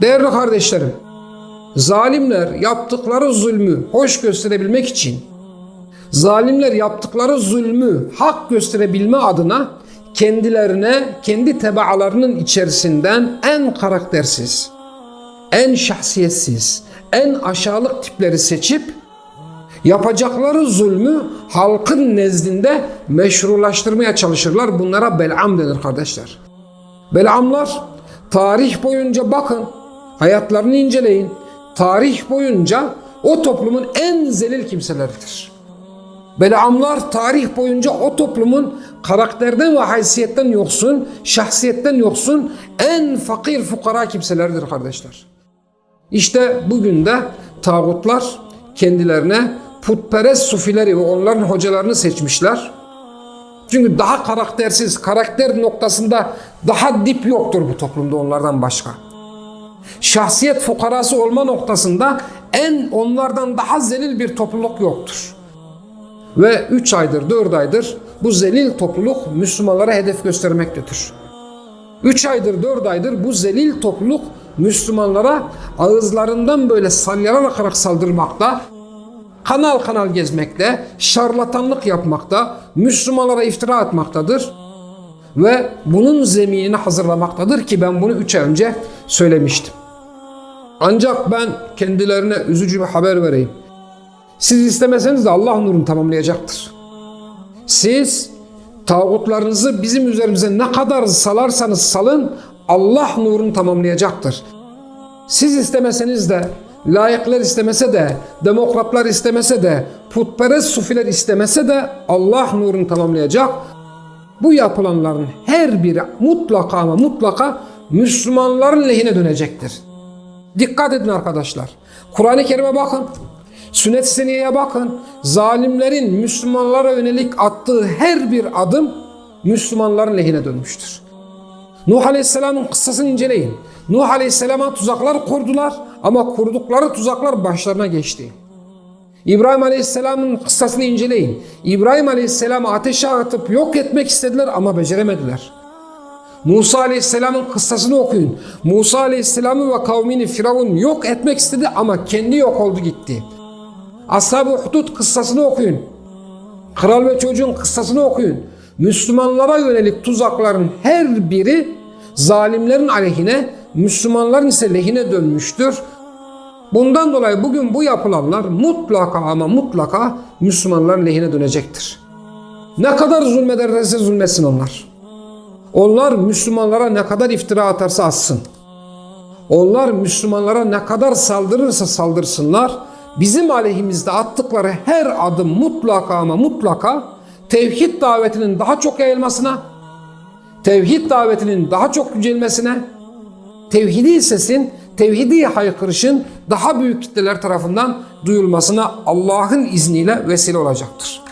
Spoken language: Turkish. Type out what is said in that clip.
Değerli kardeşlerim, zalimler yaptıkları zulmü hoş gösterebilmek için, zalimler yaptıkları zulmü hak gösterebilme adına kendilerine, kendi tebaalarının içerisinden en karaktersiz, en şahsiyetsiz, en aşağılık tipleri seçip yapacakları zulmü halkın nezdinde meşrulaştırmaya çalışırlar. Bunlara belam denir kardeşler. Belamlar tarih boyunca bakın, hayatlarını inceleyin. Tarih boyunca o toplumun en zelil kimseleridir. Belamlar tarih boyunca o toplumun karakterden ve haysiyetten yoksun, şahsiyetten yoksun en fakir fukara kimseleridir kardeşler. İşte bugün de tağutlar kendilerine putperest sufileri ve onların hocalarını seçmişler. Çünkü daha karaktersiz, karakter noktasında daha dip yoktur bu toplumda onlardan başka. Şahsiyet fukarası olma noktasında en onlardan daha zelil bir topluluk yoktur. Ve 3 aydır, 4 aydır bu zelil topluluk Müslümanlara hedef göstermektedir. 3 aydır, 4 aydır bu zelil topluluk Müslümanlara ağızlarından böyle salyalar akarak saldırmakta, kanal kanal gezmekte, şarlatanlık yapmakta, Müslümanlara iftira atmaktadır ve bunun zeminini hazırlamaktadır ki ben bunu 3 ay önce söylemiştim. Ancak ben kendilerine üzücü bir haber vereyim. Siz istemeseniz de Allah nurunu tamamlayacaktır. Siz tağutlarınızı bizim üzerimize ne kadar salarsanız salın Allah nurunu tamamlayacaktır. Siz istemeseniz de layıklar istemese de demokratlar istemese de putperest sufiler istemese de Allah nurunu tamamlayacak. Bu yapılanların her biri mutlaka ama mutlaka Müslümanların lehine dönecektir. Dikkat edin arkadaşlar. Kur'an-ı Kerim'e bakın. Sünnet-i Seniyye'ye bakın. Zalimlerin Müslümanlara yönelik attığı her bir adım Müslümanların lehine dönmüştür. Nuh Aleyhisselam'ın kıssasını inceleyin. Nuh Aleyhisselam'a tuzaklar kurdular ama kurdukları tuzaklar başlarına geçti. İbrahim Aleyhisselam'ın kıssasını inceleyin. İbrahim Aleyhisselam'ı ateşe atıp yok etmek istediler ama beceremediler. Musa Aleyhisselam'ın kıssasını okuyun. Musa Aleyhisselam'ı ve kavmini Firavun yok etmek istedi ama kendi yok oldu gitti. Ashab-ı Hudud kıssasını okuyun. Kral ve çocuğun kıssasını okuyun. Müslümanlara yönelik tuzakların her biri zalimlerin aleyhine, Müslümanların ise lehine dönmüştür. Bundan dolayı bugün bu yapılanlar mutlaka ama mutlaka Müslümanların lehine dönecektir. Ne kadar zulmederlerse zulmetsin onlar. Onlar Müslümanlara ne kadar iftira atarsa atsın. Onlar Müslümanlara ne kadar saldırırsa saldırsınlar. Bizim aleyhimizde attıkları her adım mutlaka ama mutlaka tevhid davetinin daha çok yayılmasına, tevhid davetinin daha çok yücelmesine, tevhidi sesin, tevhidi haykırışın daha büyük kitleler tarafından duyulmasına Allah'ın izniyle vesile olacaktır.